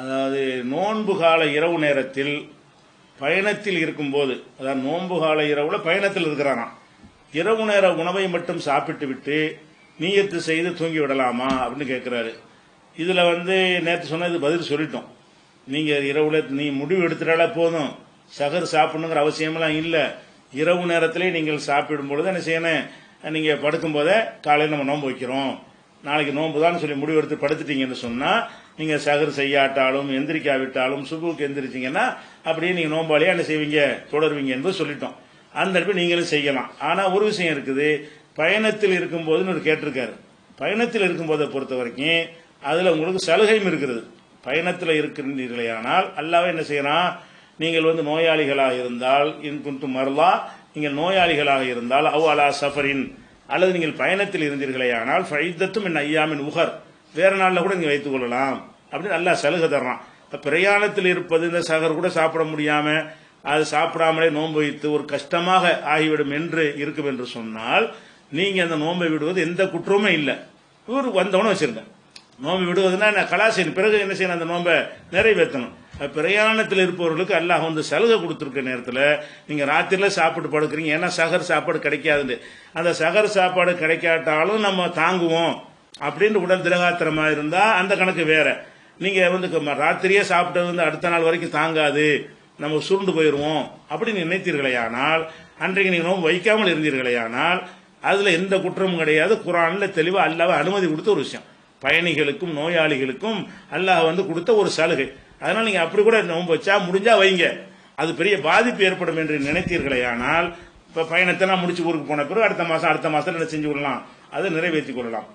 அதாவது நோன்பு கால இரவு நேரத்தில் பயணத்தில் இருக்கும்போது அதாவது நோன்பு கால இரவுல பயணத்தில் இருக்கிறானா இரவு நேர உணவை மட்டும் சாப்பிட்டு விட்டு நீயத்து செய்து தூங்கி விடலாமா அப்படின்னு கேட்கிறாரு இதுல வந்து நேற்று சொன்னது பதில் சொல்லிட்டோம். நீங்க இரவுல நீ முடிவு எடுத்துட்டாலே போதும். சகர் சாப்பிடணுங்கிற அவசியமெல்லாம் இல்லை. இரவு நேரத்திலே நீங்கள் சாப்பிடும் பொழுது என்ன செய்யணும்? நீங்க படுக்கும் போதே காலையில் நம்ம நோன்பு வைக்கிறோம். நாளைக்கு நோன்பு தான் சொல்லி முடிவெடுத்து படுத்துட்டீங்கன்னு சொன்னா நீங்க சகர் செய்யாட்டாலும் எந்திரிக்காவிட்டாலும் சுபுக்கு எந்திரிச்சிங்கன்னா அப்படியே நீங்க நோம்பாளியா என்ன செய்வீங்க? தொடருவீங்க என்பது சொல்லிட்டோம். அந்த இடத்துல நீங்களும் செய்யலாம். ஆனா ஒரு விஷயம் இருக்குது. பயணத்தில் இருக்கும்போதுன்னு ஒரு கேட்டிருக்காரு. பயணத்தில் இருக்கும்போதை பொறுத்த வரைக்கும் அதுல உங்களுக்கு சலுகையும் இருக்கிறது பயணத்தில் இருக்கின்றீர்களே ஆனால் அல்லாவே என்ன செய்யறான்? நீங்கள் வந்து நோயாளிகளாக இருந்தால் இன் குண்டு மருளா நீங்கள் நோயாளிகளாக இருந்தால் அவ் அலா சஃபரின். அல்லது நீங்கள் பயணத்தில் இருந்தீர்களே ஆனால் ஃபைதத்தும் என் ஐயாமின் உகர் வேற நாளில் கூட நீங்கள் வைத்துக் கொள்ளலாம். அப்படின்னு நல்லா சலுகை தர்றான். இப்போ பிரயாணத்தில் இருப்பது இந்த சகர் கூட சாப்பிட முடியாமல் அது சாப்பிடாமலே நோன்பு வைத்து ஒரு கஷ்டமாக ஆகிவிடும் என்று இருக்கும் என்று சொன்னால் நீங்கள் அந்த நோன்பை விடுவது எந்த குற்றமுமே இல்லை. இவர் வந்தவனும் வச்சிருங்க. நோன்பு விடுவதுன்னா என்ன? கலாசின் பிறகு என்ன செய்யணும்? அந்த நோன்பை நிறைவேற்றணும். பிரயாணத்தில் இருப்பவர்களுக்கு அல்லாஹ் வந்து சலுகை கொடுத்துருக்க நேரத்தில் நீங்கள் ராத்திரில சாப்பிட்டு படுக்கிறீங்க. ஏன்னா சகர் சாப்பாடு கிடைக்காதுன்னு. அந்த சகர் சாப்பாடு கிடைக்காட்டாலும் நம்ம தாங்குவோம் அப்படின்னு உடல் திரகாத்திரமா இருந்தால் அந்த கணக்கு வேற. நீங்கள் வந்து ராத்திரியே சாப்பிட்டது வந்து அடுத்த நாள் வரைக்கும் தாங்காது. நம்ம சுருண்டு போயிடுவோம் அப்படின்னு நினைத்தீர்களேயானால் அன்றைக்கு நீங்கள் நோன்பு வைக்காமல் இருந்தீர்களேயானால் அதில் எந்த குற்றமும் கிடையாது. குரான்ல தெளிவாக அல்லாஹ் அனுமதி கொடுத்த ஒரு விஷயம். பயணிகளுக்கும் நோயாளிகளுக்கும் அல்லாஹ் வந்து கொடுத்த ஒரு சலுகை. அதனால நீங்க அப்படி கூட நோன்பு வச்சா முடிஞ்சா வைங்க. அது பெரிய பாதிப்பு ஏற்படும் என்று நினைத்தீர்களே ஆனால் இப்ப பயணத்தை நான் முடிச்சு ஊருக்கு போன பிறகு அடுத்த மாசம் அடுத்த மாசம் என்ன செஞ்சு கொள்ளலாம்? அதை நிறைவேற்றிக் கொள்ளலாம்.